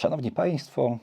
Szanowni Państwo,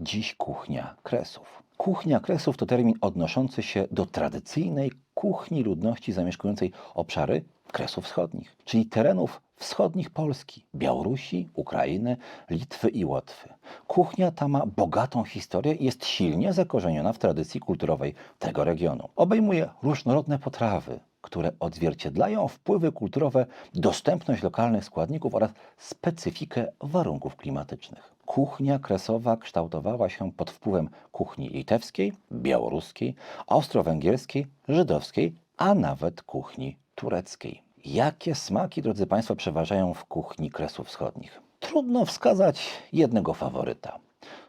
dziś kuchnia Kresów. Kuchnia Kresów to termin odnoszący się do tradycyjnej kuchni ludności zamieszkującej obszary Kresów Wschodnich, czyli terenów wschodnich Polski, Białorusi, Ukrainy, Litwy i Łotwy. Kuchnia ta ma bogatą historię i jest silnie zakorzeniona w tradycji kulturowej tego regionu. Obejmuje różnorodne potrawy, które odzwierciedlają wpływy kulturowe, dostępność lokalnych składników oraz specyfikę warunków klimatycznych. Kuchnia kresowa kształtowała się pod wpływem kuchni litewskiej, białoruskiej, austro-węgierskiej, żydowskiej, a nawet kuchni tureckiej. Jakie smaki, drodzy Państwo, przeważają w kuchni Kresów Wschodnich? Trudno wskazać jednego faworyta.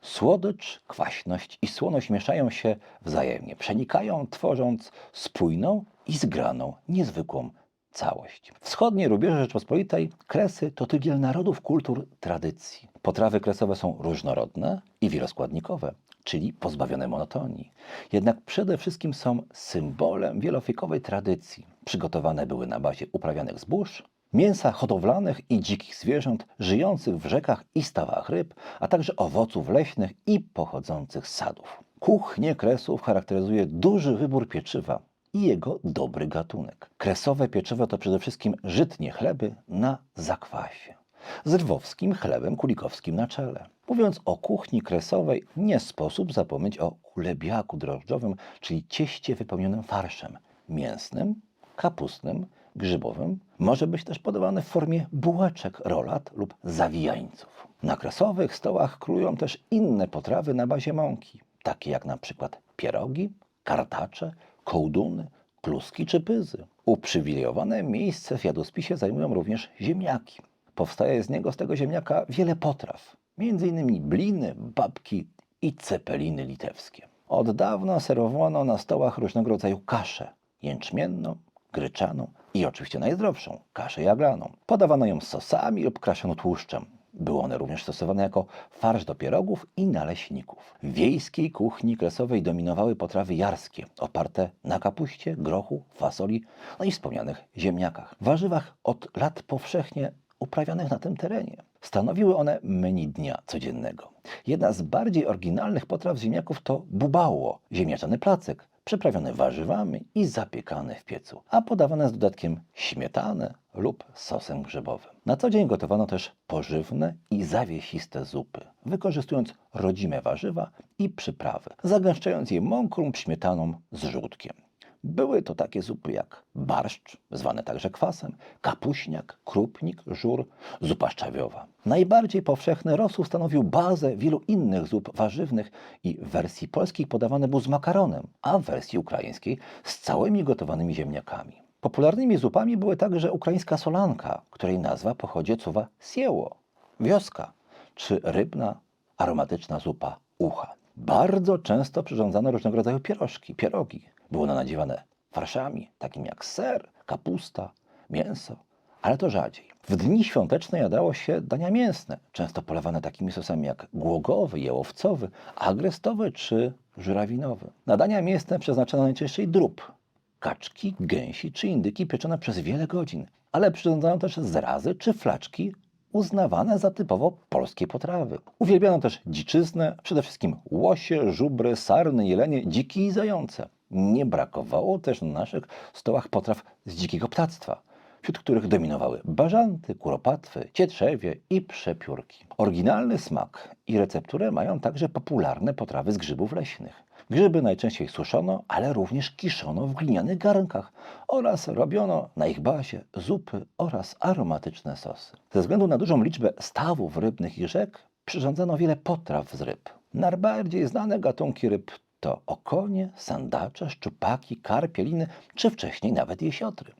Słodycz, kwaśność i słoność mieszają się wzajemnie, przenikają, tworząc spójną i zgraną, niezwykłą całość. Wschodnie rubieże Rzeczpospolitej Kresy to tygiel narodów, kultur, tradycji. Potrawy kresowe są różnorodne i wieloskładnikowe, czyli pozbawione monotonii. Jednak przede wszystkim są symbolem wielowiekowej tradycji. Przygotowane były na bazie uprawianych zbóż, mięsa hodowlanych i dzikich zwierząt żyjących w rzekach i stawach ryb, a także owoców leśnych i pochodzących z sadów. Kuchnię Kresów charakteryzuje duży wybór pieczywa i jego dobry gatunek. Kresowe pieczywo to przede wszystkim żytnie chleby na zakwasie z lwowskim chlebem kulikowskim na czele. Mówiąc o kuchni kresowej, nie sposób zapomnieć o kulebiaku drożdżowym, czyli cieście wypełnionym farszem mięsnym, kapustnym, grzybowym. Może być też podawane w formie bułeczek, rolat lub zawijańców. Na kresowych stołach królują też inne potrawy na bazie mąki, takie jak na przykład pierogi, kartacze, kołduny, kluski czy pyzy. Uprzywilejowane miejsce w jadłospisie zajmują również ziemniaki. Powstaje z niego, z tego ziemniaka, wiele potraw, m.in. bliny, babki i cepeliny litewskie. Od dawna serwowano na stołach różnego rodzaju kasze jęczmienną, gryczaną i oczywiście najzdrowszą kaszę jaglaną. Podawano ją sosami lub kraszono tłuszczem. Były one również stosowane jako farsz do pierogów i naleśników. W wiejskiej kuchni kresowej dominowały potrawy jarskie, oparte na kapuście, grochu, fasoli, no i wspomnianych ziemniakach. Warzywach od lat powszechnie uprawianych na tym terenie. Stanowiły one menu dnia codziennego. Jedna z bardziej oryginalnych potraw ziemniaków to bubało, ziemniaczany placek, przyprawiony warzywami i zapiekany w piecu, a podawane z dodatkiem śmietany lub sosem grzybowym. Na co dzień gotowano też pożywne i zawiesiste zupy, wykorzystując rodzime warzywa i przyprawy, zagęszczając je mąką lub śmietaną z żółtkiem. Były to takie zupy jak barszcz, zwany także kwasem, kapuśniak, krupnik, żur, zupa szczawiowa. Najbardziej powszechny rosół stanowił bazę wielu innych zup warzywnych i w wersji polskiej podawany był z makaronem, a w wersji ukraińskiej z całymi gotowanymi ziemniakami. Popularnymi zupami były także ukraińska solanka, której nazwa pochodzi od słowa sieło, wioska, czy rybna, aromatyczna zupa ucha. Bardzo często przyrządzano różnego rodzaju pierożki, pierogi. Były one nadziewane farszami, takimi jak ser, kapusta, mięso, ale to rzadziej. W dni świąteczne jadało się dania mięsne, często polewane takimi sosami jak głogowy, jełowcowy, agrestowy czy żurawinowy. Na dania mięsne przeznaczono najczęściej drób, kaczki, gęsi czy indyki pieczone przez wiele godzin, ale przyrządzano też zrazy czy flaczki uznawane za typowo polskie potrawy. Uwielbiano też dziczyznę, przede wszystkim łosie, żubry, sarny, jelenie, dziki i zające. Nie brakowało też na naszych stołach potraw z dzikiego ptactwa, wśród których dominowały bażanty, kuropatwy, cietrzewie i przepiórki. Oryginalny smak i recepturę mają także popularne potrawy z grzybów leśnych. Grzyby najczęściej suszono, ale również kiszono w glinianych garnkach oraz robiono na ich bazie zupy oraz aromatyczne sosy. Ze względu na dużą liczbę stawów rybnych i rzek przyrządzano wiele potraw z ryb. Najbardziej znane gatunki ryb to okonie, sandacze, szczupaki, karpie, liny czy wcześniej nawet jesiotry.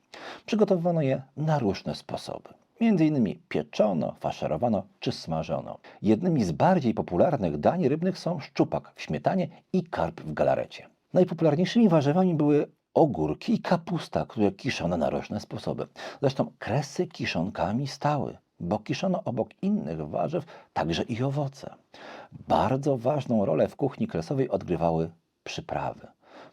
Przygotowywano je na różne sposoby. Między innymi pieczono, faszerowano czy smażono. Jednymi z bardziej popularnych dań rybnych są szczupak w śmietanie i karp w galarecie. Najpopularniejszymi warzywami były ogórki i kapusta, które kiszono na różne sposoby. Zresztą kresy kiszonkami stały, bo kiszono obok innych warzyw także i owoce. Bardzo ważną rolę w kuchni kresowej odgrywały przyprawy.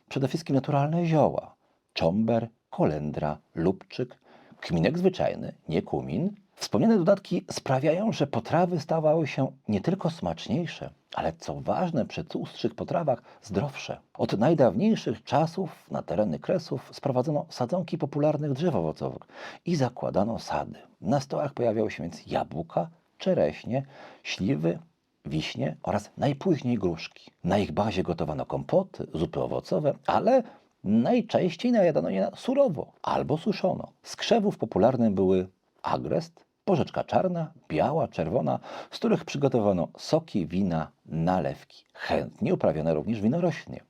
Przede wszystkim naturalne zioła. Czomber, kolendra, lubczyk, kminek zwyczajny, nie kumin, Wspomniane dodatki sprawiają, że potrawy stawały się nie tylko smaczniejsze, ale co ważne przy tłustszych potrawach zdrowsze. Od najdawniejszych czasów na tereny Kresów sprowadzono sadzonki popularnych drzew owocowych i zakładano sady. Na stołach pojawiały się więc jabłka, czereśnie, śliwy, wiśnie oraz najpóźniej gruszki. Na ich bazie gotowano kompoty, zupy owocowe, ale najczęściej najadano je surowo albo suszono. Z krzewów popularne były agrest, porzeczka czarna, biała, czerwona, z których przygotowano soki, wina, nalewki. Chętnie uprawiano również winoroślnie.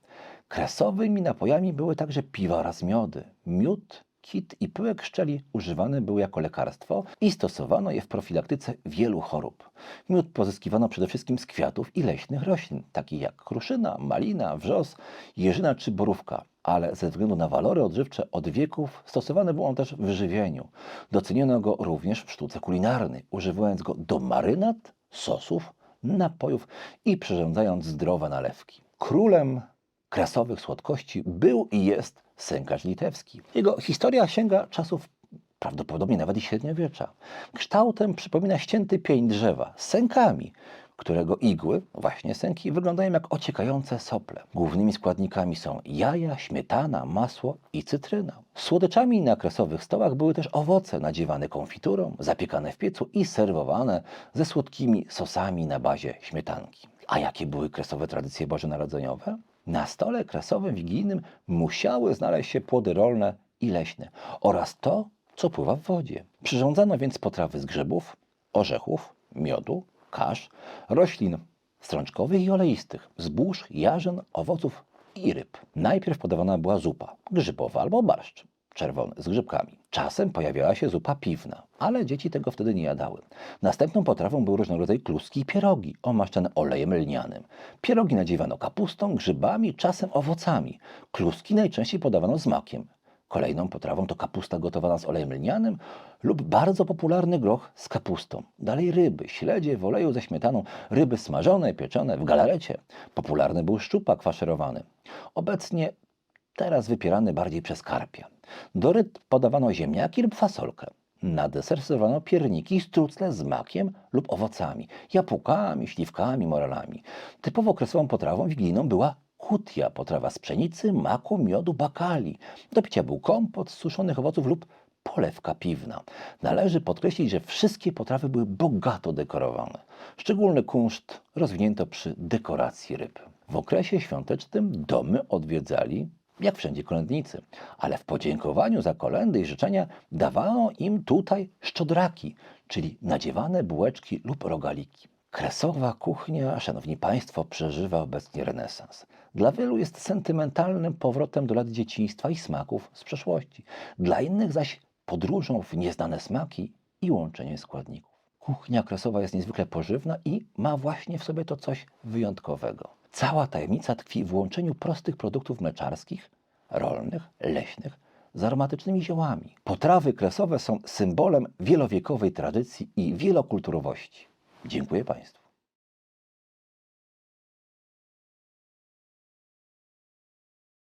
Kresowymi napojami były także piwa oraz miody. Miód, kit i pyłek szczeli używane były jako lekarstwo i stosowano je w profilaktyce wielu chorób. Miód pozyskiwano przede wszystkim z kwiatów i leśnych roślin, takich jak kruszyna, malina, wrzos, jeżyna czy borówka, ale ze względu na walory odżywcze od wieków stosowany był on też w żywieniu. Doceniono go również w sztuce kulinarnej, używając go do marynat, sosów, napojów i przyrządzając zdrowe nalewki. Królem krasowych słodkości był i jest sękarz litewski. Jego historia sięga czasów prawdopodobnie nawet i średniowiecza. Kształtem przypomina ścięty pień drzewa z sękami, którego igły, właśnie sęki, wyglądają jak ociekające sople. Głównymi składnikami są jaja, śmietana, masło i cytryna. Słodyczami na kresowych stołach były też owoce nadziewane konfiturą, zapiekane w piecu i serwowane ze słodkimi sosami na bazie śmietanki. A jakie były kresowe tradycje bożonarodzeniowe? Na stole kresowym wigilijnym musiały znaleźć się płody rolne i leśne oraz to, co pływa w wodzie. Przyrządzano więc potrawy z grzybów, orzechów, miodu, kasz, roślin strączkowych i oleistych, zbóż, jarzyn, owoców i ryb. Najpierw podawana była zupa grzybowa albo barszcz czerwony z grzybkami. Czasem pojawiała się zupa piwna, ale dzieci tego wtedy nie jadały. Następną potrawą był różnego rodzaju kluski i pierogi omaszczone olejem lnianym. Pierogi nadziewano kapustą, grzybami, czasem owocami. Kluski najczęściej podawano z makiem. Kolejną potrawą to kapusta gotowana z olejem lnianym lub bardzo popularny groch z kapustą. Dalej ryby, śledzie w oleju ze śmietaną, ryby smażone, pieczone w galarecie. Popularny był szczupak faszerowany. Obecnie teraz wypierany bardziej przez karpia. Do ryb podawano ziemniaki lub fasolkę. Na deser serwowano pierniki i strucle z makiem lub owocami, jabłkami, śliwkami, morelami. Typowo kresową potrawą wigilijną była kutia, potrawa z pszenicy, maku, miodu, bakali. Do picia był kompot z suszonych owoców lub polewka piwna. Należy podkreślić, że wszystkie potrawy były bogato dekorowane. Szczególny kunszt rozwinięto przy dekoracji ryb. W okresie świątecznym domy odwiedzali jak wszędzie kolędnicy, ale w podziękowaniu za kolendy i życzenia dawano im tutaj szczodraki, czyli nadziewane bułeczki lub rogaliki. Kresowa kuchnia, szanowni państwo, przeżywa obecnie renesans. Dla wielu jest sentymentalnym powrotem do lat dzieciństwa i smaków z przeszłości. Dla innych zaś podróżą w nieznane smaki i łączenie składników. Kuchnia kresowa jest niezwykle pożywna i ma właśnie w sobie to coś wyjątkowego. Cała tajemnica tkwi w łączeniu prostych produktów mleczarskich, rolnych, leśnych z aromatycznymi ziołami. Potrawy kresowe są symbolem wielowiekowej tradycji i wielokulturowości. Dziękuję Państwu.